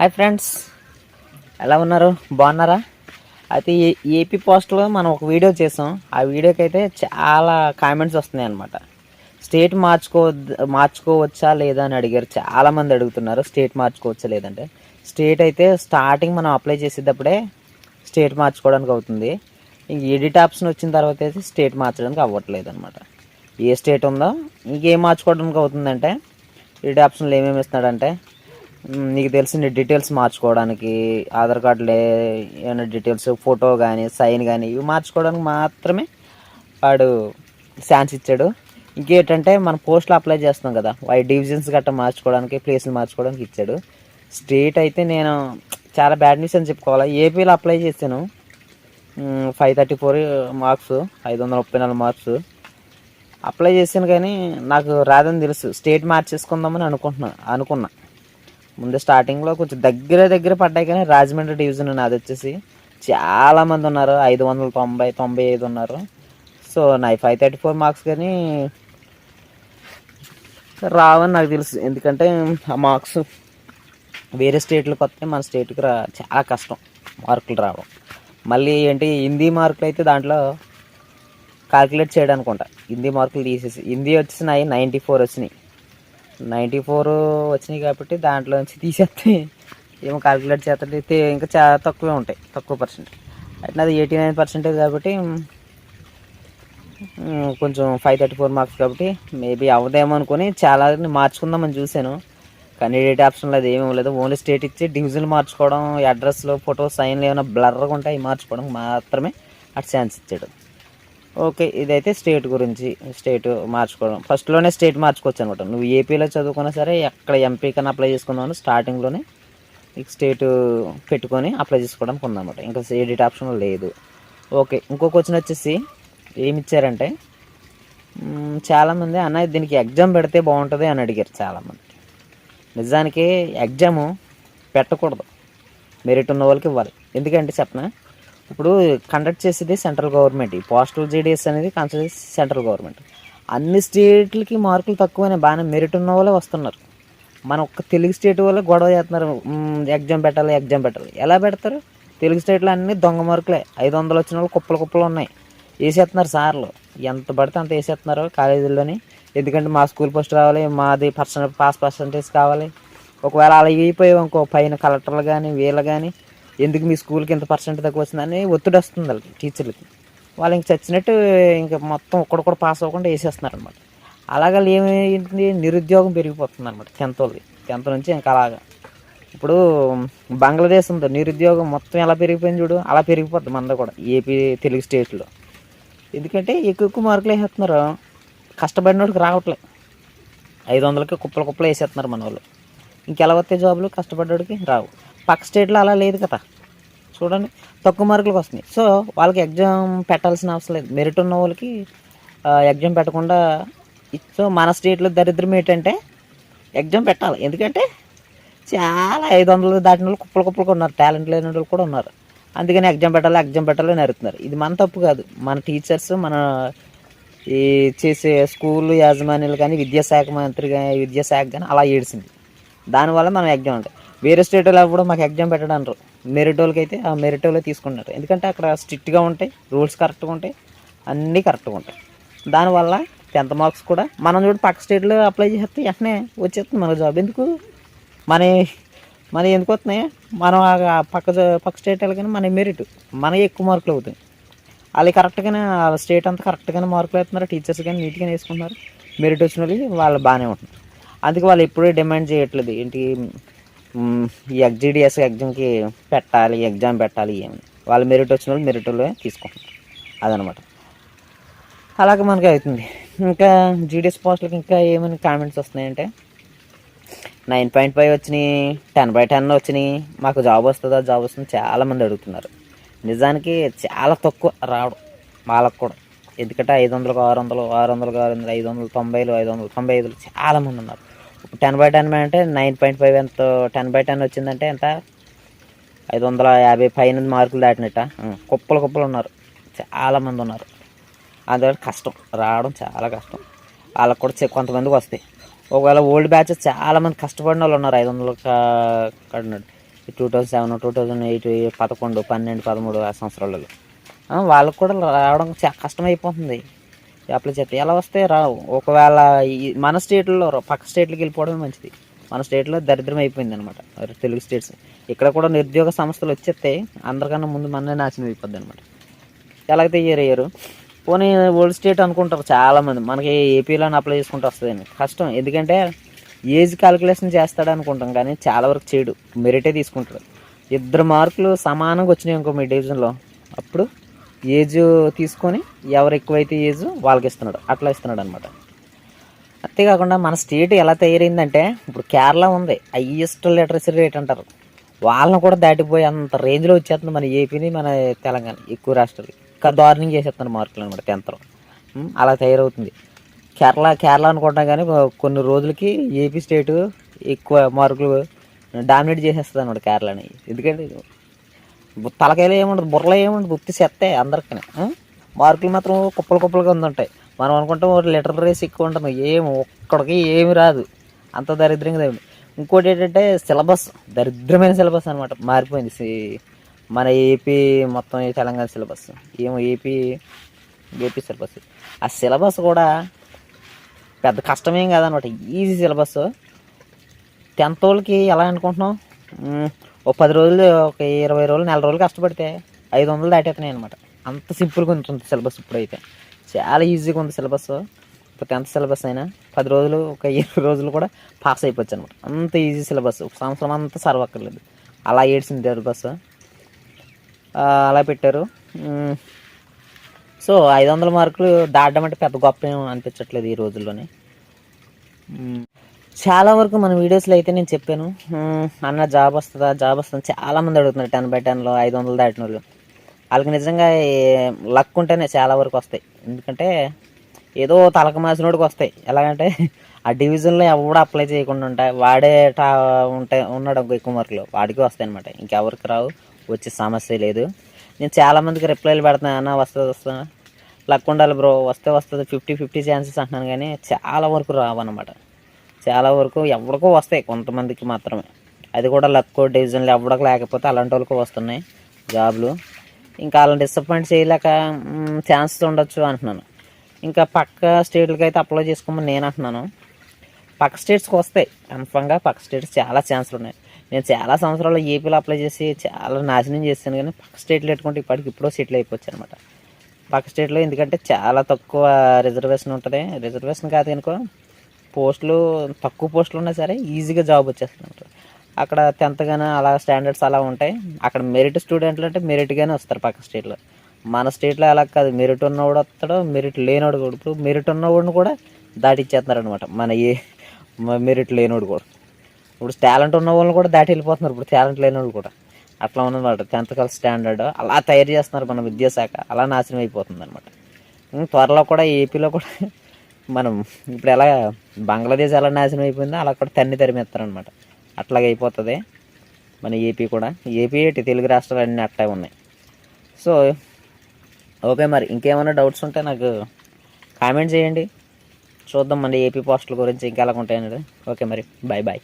Hi friends. ఎలా ఉన్నారు? బాగున్నారా? అయితే ఏపీ పోస్ట్లో మనం ఒక వీడియో చేసాం. ఆ వీడియోకి అయితే చాలా కామెంట్స్ వస్తున్నాయి అనమాట స్టేట్ మార్చుకో మార్చుకోవచ్చా లేదా అని అడిగారు. చాలామంది అడుగుతున్నారు స్టేట్ మార్చుకోవచ్చా లేదంటే స్టేట్ అయితే స్టార్టింగ్ మనం అప్లై చేసేటప్పుడే స్టేట్ మార్చుకోవడానికి అవుతుంది. ఇంక ఎడిట్ ఆప్షన్ వచ్చిన తర్వాత అయితే స్టేట్ మార్చడానికి అవ్వట్లేదు అనమాట ఏ స్టేట్ ఉందో ఇంకేం మార్చుకోవడానికి అవుతుందంటే ఎడిట్ ఆప్షన్లో ఏమేమి ఇస్తున్నాడంటే నీకు తెలిసిన డీటెయిల్స్ మార్చుకోవడానికి ఆధార్ కార్డులో ఏమైనా డీటెయిల్స్ ఫోటో కానీ సైన్ కానీ ఇవి మార్చుకోవడానికి మాత్రమే వాడు ఛాన్స్ ఇచ్చాడు. ఇంకేంటంటే మన పోస్ట్లో అప్లై చేస్తాం కదా వాటి డివిజన్స్ గట్రా మార్చుకోవడానికి ప్లేస్లు మార్చుకోవడానికి ఇచ్చాడు. స్టేట్ అయితే నేను చాలా బ్యాడ్ న్యూస్ అని చెప్పుకోవాలి? ఏపీలో అప్లై చేశాను. ఫైవ్ థర్టీ ఫోర్ మార్క్స్ ఐదు వందల ముప్పై నాలుగు మార్క్స్ అప్లై చేశాను కానీ నాకు రాదని తెలుసు. స్టేట్ మార్చేసుకుందామని అనుకుంటున్నా అనుకున్నా. ముందు స్టార్టింగ్లో కొంచెం దగ్గర దగ్గర పడ్డాయి కానీ రాజమండ్రి డివిజన్ నాది వచ్చేసి చాలా మంది ఉన్నారు. ఐదు వందల తొంభై తొంభై ఐదు ఉన్నారు. సో నా ఫైవ్ థర్టీ ఫోర్ మార్క్స్ కానీ రావని నాకు తెలుసు. ఎందుకంటే ఆ మార్క్స్ వేరే స్టేట్లకు వస్తే మన స్టేట్కి రా చాలా కష్టం మార్కులు రావడం. మళ్ళీ ఏంటి హిందీ మార్కులు అయితే దాంట్లో కాల్కులేట్ చేయడానికి ఉంటా హిందీ మార్కులు తీసేసి హిందీ వచ్చినాయి నైంటీ ఫోర్ వచ్చినాయి. నైంటీ ఫోర్ వచ్చినాయి కాబట్టి దాంట్లో నుంచి తీసేస్తే ఏమో కాలిక్యులేట్ చేస్తే ఇంకా చాలా తక్కువే ఉంటాయి తక్కువ పర్సెంట్ అయితే అది ఎయిటీ నైన్ పర్సెంటేజ్ కాబట్టి కొంచెం ఫైవ్ థర్టీ ఫోర్ మార్క్స్ కాబట్టి మేబీ అవదేమో అనుకుని చాలా మార్చుకుందామని చూశాను. కానీ డేట్ ఆప్షన్లో అది ఏమీ లేదు ఓన్లీ స్టేట్ ఇచ్చి డివిజన్ మార్చుకోవడం అడ్రస్లో ఫోటో సైన్లు ఏమైనా బ్లర్గా ఉంటాయి అవి మార్చుకోవడం మాత్రమే అటు ఛాన్స్ ఇచ్చాడు. ఓకే ఇదైతే స్టేట్ గురించి స్టేట్ మార్చుకోవడం. ఫస్ట్లోనే స్టేట్ మార్చుకోవచ్చు అనమాట నువ్వు ఏపీలో చదువుకున్నా సరే ఎక్కడ ఎంపీ కన్నా అప్లై చేసుకుందామని స్టార్టింగ్లోనే నీకు స్టేట్ పెట్టుకొని అప్లై చేసుకోవడానికి ఉందన్నమాట ఇంకా ఎడిట్ ఆప్షన్ లేదు. ఓకే ఇంకో క్వశ్చన్ వచ్చేసి ఏమి ఇచ్చారంటే చాలామంది అన్న దీనికి ఎగ్జామ్ పెడితే బాగుంటుంది అని అడిగారు చాలామంది. నిజానికి ఎగ్జాము పెట్టకూడదు. మెరిట్ ఉన్న వాళ్ళకి ఇవ్వాలి. ఎందుకంటే చెప్పనా ఇప్పుడు కండక్ట్ చేసేది సెంట్రల్ గవర్నమెంట్ ఈ పోస్టల్ జీడిఎస్ అనేది కన్సిడర్ సెంట్రల్ గవర్నమెంట్ అన్ని స్టేట్లకి మార్కులు తక్కువనే బాగానే మెరిట్ ఉన్న వాళ్ళే వస్తున్నారు. మన ఒక్క తెలుగు స్టేట్ వల్ల గొడవ చేస్తున్నారు. ఎగ్జామ్ పెట్టాలి ఎగ్జామ్ పెట్టాలి. ఎలా పెడతారు? తెలుగు స్టేట్లో అన్ని దొంగ మార్కులే. ఐదు వందలు వచ్చిన వాళ్ళు కుప్పలు కుప్పలు ఉన్నాయి. వేసేస్తున్నారు సార్లు. ఎంత పడితే అంత వేసేస్తున్నారు కాలేజీల్లోని. ఎందుకంటే మా స్కూల్ పోస్ట్ రావాలి మాది పర్సన్ పాస్ పర్సంటేజ్ కావాలి. ఒకవేళ అలా అయిపోయి ఇంకో పైన కలెక్టర్లు కానీ వీళ్ళు కానీ ఎందుకు మీ స్కూల్కి ఇంత పర్సెంట్ తక్కువ వచ్చిందని ఒత్తిడి వస్తుంది వాళ్ళకి టీచర్లకి. వాళ్ళు ఇంక చచ్చినట్టు ఇంకా మొత్తం ఒక్కడు కూడా పాస్ అవ్వకుండా వేసేస్తున్నారు అనమాట అలాగే ఏమైంది నిరుద్యోగం పెరిగిపోతుంది అనమాట టెన్త్ వాళ్ళది టెన్త్ నుంచి ఇంకా అలాగా. ఇప్పుడు బంగ్లాదేశ్ ఉందో నిరుద్యోగం మొత్తం ఎలా పెరిగిపోయింది చూడు అలా పెరిగిపోద్ది మంద కూడా ఏపీ తెలుగు స్టేట్లో. ఎందుకంటే ఎక్కువ ఎక్కువ మార్కులు వేసేస్తున్నారు. కష్టపడినోడికి రావట్లే. ఐదు వందలకి కుప్పలు కుప్పలు వేసేస్తున్నారు మన వాళ్ళు ఇంకెలా వస్తే జాబులు? కష్టపడ్డోడికి రావు. పక్క స్టేట్లో అలా లేదు కదా. చూడండి తక్కువ మార్కులకు వస్తున్నాయి. సో వాళ్ళకి ఎగ్జామ్ పెట్టాల్సిన అవసరం లేదు. మెరిట్ ఉన్న వాళ్ళకి ఎగ్జామ్ పెట్టకుండా సో మన స్టేట్లో దరిద్రం ఏంటంటే ఎగ్జామ్ పెట్టాలి. ఎందుకంటే చాలా ఐదు వందలు దాటిన వాళ్ళు కుప్పలు కుప్పలు ఉన్నారు. టాలెంట్ లేని వాళ్ళు కూడా ఉన్నారు. అందుకని ఎగ్జామ్ పెట్టాలి ఎగ్జామ్ పెట్టాలి అని అడుగుతున్నారు ఇది మన తప్పు కాదు. మన టీచర్స్ మన ఈ చేసే స్కూల్ యాజమాన్యాలు కానీ విద్యాశాఖ మంత్రి కానీ విద్యాశాఖ కానీ అలా ఏడిసింది దానివల్ల మనం ఎగ్జామ్ ఉంటాయి వేరే స్టేట్లో కూడా మాకు ఎగ్జామ్ పెట్టడం అంటారు మెరిట్ వాళ్ళకి అయితే ఆ మెరిట్ వాళ్ళే తీసుకుంటారు ఎందుకంటే అక్కడ స్ట్రిక్ట్గా ఉంటాయి రూల్స్ కరెక్ట్గా ఉంటాయి అన్నీ కరెక్ట్గా ఉంటాయి. దానివల్ల టెన్త్ మార్క్స్ కూడా మనం చూడు పక్క స్టేట్లో అప్లై చేస్తే వెంటనే వచ్చేస్తుంది మన జాబ్ ఎందుకు? మన మన ఎందుకు వస్తున్నాయి? మనం ఆ పక్క పక్క స్టేట్ వెళ్ళగానే మన మెరిట్ మన ఎక్కువ మార్కులు అవుతాయి. వాళ్ళు కరెక్ట్గానే వాళ్ళ స్టేట్ అంతా కరెక్ట్గానే మార్కులు వేస్తున్నారు టీచర్స్ కానీ నీట్గానే వేసుకుంటున్నారు. మెరిట్ వచ్చిన వాళ్ళకి వాళ్ళు బాగానే ఉంటున్నారు. అందుకే వాళ్ళు ఎప్పుడూ డిమాండ్ చేయట్లేదు. ఏంటి? ఈ ఎగ్జిడిఎస్ ఎగ్జామ్కి పెట్టాలి ఎగ్జామ్ పెట్టాలి ఏమి వాళ్ళు మెరిట్ వచ్చిన వాళ్ళు మెరిట్లో తీసుకుంటారు. అదనమాట. అలాగే మనకి అవుతుంది. ఇంకా జీడిఎస్ పోస్టులకి ఇంకా ఏమైనా కామెంట్స్ వస్తున్నాయంటే నైన్ పాయింట్ ఫైవ్ వచ్చినాయి టెన్ బై టెన్ వచ్చినాయి మాకు జాబ్ వస్తుందా జాబ్ వస్తుంది చాలామంది అడుగుతున్నారు. నిజానికి చాలా తక్కువ రావడం వాళ్ళకు కూడా. ఎందుకంటే ఐదు వందలకు ఆరు వందలు ఆరు వందలకు ఆరు వందలు ఐదు వందలు తొంభైలు ఐదు వందలు తొంభై ఐదులు చాలామంది ఉన్నారు. టెన్ బై టెన్ అంటే నైన్ పాయింట్ ఫైవ్ ఎంత? టెన్ బై టెన్ వచ్చిందంటే ఎంత? ఐదు వందల యాభై పైన మార్కులు దాటినట్ట. కుప్పలు కుప్పలు ఉన్నారు. చాలామంది ఉన్నారు. అందువల్ల కష్టం. రావడం చాలా కష్టం. వాళ్ళకు కూడా కొంతమందికి వస్తాయి. ఒకవేళ ఓల్డ్ బ్యాచ్ చాలామంది కష్టపడిన వాళ్ళు ఉన్నారు. ఐదు వందలు కడినాడు two thousand seven two thousand eight పదకొండు పన్నెండు పదమూడు ఆ సంవత్సరాలలో. వాళ్ళకు కూడా రావడం కష్టమైపోతుంది. అప్లై చేస్తే ఎలా వస్తే రావు. ఒకవేళ మన స్టేట్లో పక్క స్టేట్లకు వెళ్ళిపోవడమే మంచిది. మన స్టేట్లో దరిద్రం అయిపోయింది అనమాట తెలుగు స్టేట్స్. ఇక్కడ కూడా నిరుద్యోగ సంస్థలు వచ్చేస్తాయి అందరికన్నా ముందు మననే నాశనం అయిపోద్ది అనమాట ఎలాగైతే ఇయర్ అయ్యారు? పోనీ ఓల్డ్ స్టేట్ అనుకుంటారు చాలామంది. మనకి ఏపీలోనే అప్లై చేసుకుంటూ వస్తుందని కష్టం. ఎందుకంటే ఏజ్ క్యాలిక్యులేషన్ చేస్తాడు అనుకుంటాం కానీ చాలా వరకు చేయడు మెరిటే తీసుకుంటాడు. ఇద్దరు మార్కులు సమానంగా వచ్చినాయి ఇంకో మీ డివిజన్లో. అప్పుడు ఏజ్ తీసుకొని ఎవరు ఎక్కువైతే ఏజ్ వాళ్ళకి ఇస్తున్నాడు. అట్లా ఇస్తున్నాడు అనమాట అంతేకాకుండా మన స్టేట్ ఎలా తయారైందంటే ఇప్పుడు కేరళ ఉంది. హైయెస్ట్ లిటరసీ రేట్ అంటారు. వాళ్ళని కూడా దాటిపోయి అంత రేంజ్లో వచ్చేస్తుంది మన ఏపీని మన తెలంగాణ ఎక్కువ రాష్ట్రాలు ఇంకా దారుణం చేసేస్తున్నారు మార్కులు అనమాట టెన్త్లో. అలా తయారవుతుంది. కేరళ కేరళ అనుకుంటాం కానీ కొన్ని రోజులకి ఏపీ స్టేట్ ఎక్కువ మార్కులు డామినేట్ చేసేస్తుంది అనమాట కేరళని. ఎందుకంటే తలకాయలు ఏముండదు బుర్రలో ఏముండదు ఉత్తి సెత్తే అందరికీ మార్కులు మాత్రం కుప్పలు కుప్పలుగా ఉందంటాయి. మనం అనుకుంటాం ఒక లీటర్ రేస్ ఎక్కువ ఉంటుంది. ఏం ఒక్కడికి ఏమి రాదు. అంత దరిద్రంగా ఉంది. ఇంకోటి ఏంటంటే సిలబస్ దరిద్రమైన సిలబస్ అనమాట మారిపోయింది. మన ఏపీ మొత్తం తెలంగాణ సిలబస్. ఏమో ఏపీ ఏపీ సిలబస్. ఆ సిలబస్ కూడా పెద్ద కష్టమేం కాదనమాట ఈజీ సిలబస్. టెన్త్ వాళ్ళకి ఎలా అనుకుంటున్నాం ఒక పది రోజులు ఒక ఇరవై రోజులు నెల రోజులు కష్టపడితే ఐదు వందలు దాటేస్తున్నాయి అనమాట అంత సింపుల్గా ఉంటుంది సిలబస్ ఇప్పుడైతే. చాలా ఈజీగా ఉంది సిలబస్. ఇప్పుడు టెన్త్ సిలబస్ అయినా పది రోజులు ఒక ఇరవై రోజులు కూడా పాస్ అయిపోవచ్చు అనమాట అంత ఈజీ సిలబస్. ఒక సంవత్సరం అంతా సర్వక్కర్లేదు అలా ఏడ్చింది సిలబస్. అలా పెట్టారు. సో ఐదు వందల మార్కులు దాటడం అంటే పెద్ద గొప్ప అనిపించట్లేదు ఈ రోజుల్లోనే. చాలా వరకు మన వీడియోస్లో అయితే నేను చెప్పాను అన్న జాబ్ వస్తుందా? జాబ్ వస్తుందా చాలా మంది అడుగుతున్నారు టెన్ బై టెన్లో ఐదు వందలు దాటిన వాళ్ళు వాళ్ళకి నిజంగా లక్ ఉంటేనే చాలా వరకు వస్తాయి. ఎందుకంటే ఏదో తలక మాసినోడికి వస్తాయి. ఎలాగంటే ఆ డివిజన్లో ఎవడు అప్లై చేయకుండా ఉంటాయి వాడే టా ఉంటాయి ఉన్నాడు ఒక ఎక్కువ మార్కులు. వాడికి వస్తాయి అనమాట ఇంకెవరికి రావు వచ్చే సమస్య లేదు. నేను చాలా మందికి రిప్లైలు పెడతాను అన్న వస్తుంది? వస్తా లక్ ఉండాలి బ్రో వస్తే వస్తుంది ఫిఫ్టీ ఫిఫ్టీ ఛాన్సెస్ అంటున్నాను కానీ చాలా వరకు రావు అనమాట చాలా వరకు ఎవరికో వస్తాయి కొంతమందికి మాత్రమే. అది కూడా లక్ డివిజన్లు ఎవడకు లేకపోతే అలాంటి వాళ్ళకి వస్తున్నాయి జాబ్లు. ఇంకా వాళ్ళని డిసప్పాయింట్ చేయలేక ఛాన్సెస్ ఉండొచ్చు అంటున్నాను. ఇంకా పక్క స్టేట్లకి అయితే అప్లై చేసుకోమని నేను అంటున్నాను. పక్క స్టేట్స్కి వస్తాయి కన్ఫామ్గా పక్క స్టేట్స్ చాలా ఛాన్సులు ఉన్నాయి. నేను చాలా సంవత్సరాలు ఏపీలో అప్లై చేసి చాలా నాశనం చేశాను కానీ పక్క స్టేట్లు పెట్టుకుంటే ఇప్పటికి ఇప్పుడో సెటిల్ అయిపోవచ్చు అనమాట పక్క స్టేట్లో ఎందుకంటే చాలా తక్కువ రిజర్వేషన్ ఉంటుంది. రిజర్వేషన్ కాదు కనుక పోస్టులు తక్కువ పోస్టులు ఉన్నా సరే ఈజీగా జాబ్ వచ్చేస్తుంది అక్కడ టెన్త్ కానీ అలా స్టాండర్డ్స్ అలా ఉంటాయి. అక్కడ మెరిట్ స్టూడెంట్లు అంటే మెరిట్గానే వస్తారు పక్క స్టేట్లో మన స్టేట్లో అలా కాదు. మెరిట్ ఉన్నవాడు వస్తాడు మెరిట్ లేనివాడు కూడా. ఇప్పుడు మెరిట్ ఉన్నవాడిని కూడా దాటిచ్చేస్తున్నారు అనమాట మన ఏ మెరిట్ లేనివాడు కూడా. ఇప్పుడు టాలెంట్ ఉన్న వాళ్ళని కూడా దాటి వెళ్ళిపోతున్నారు. ఇప్పుడు టాలెంట్ లేని వాళ్ళు కూడా. అట్లా ఉన్నమాట టెన్త్ క్లాస్ స్టాండర్డ్ అలా తయారు చేస్తున్నారు మన విద్యాశాఖ. అలా నాశనం అయిపోతుంది అనమాట త్వరలో కూడా ఏపీలో కూడా మనం ఇప్పుడు ఎలా బంగ్లాదేశ్ ఎలా నాశనం అయిపోయిందో అలా కూడా తన్ని తరిమేస్తారనమాట అట్లాగే అయిపోతుంది. మన ఏపీ కూడా. ఏపీ ఏంటి? తెలుగు రాష్ట్రాలు అన్నీ అట్టే ఉన్నాయి. సో ఓకే మరి ఇంకేమైనా డౌట్స్ ఉంటే నాకు కామెంట్ చేయండి. చూద్దాం మన ఏపీ పోస్టుల గురించి ఇంకా ఎలా ఉంటాయనేది ఓకే మరి బాయ్ బాయ్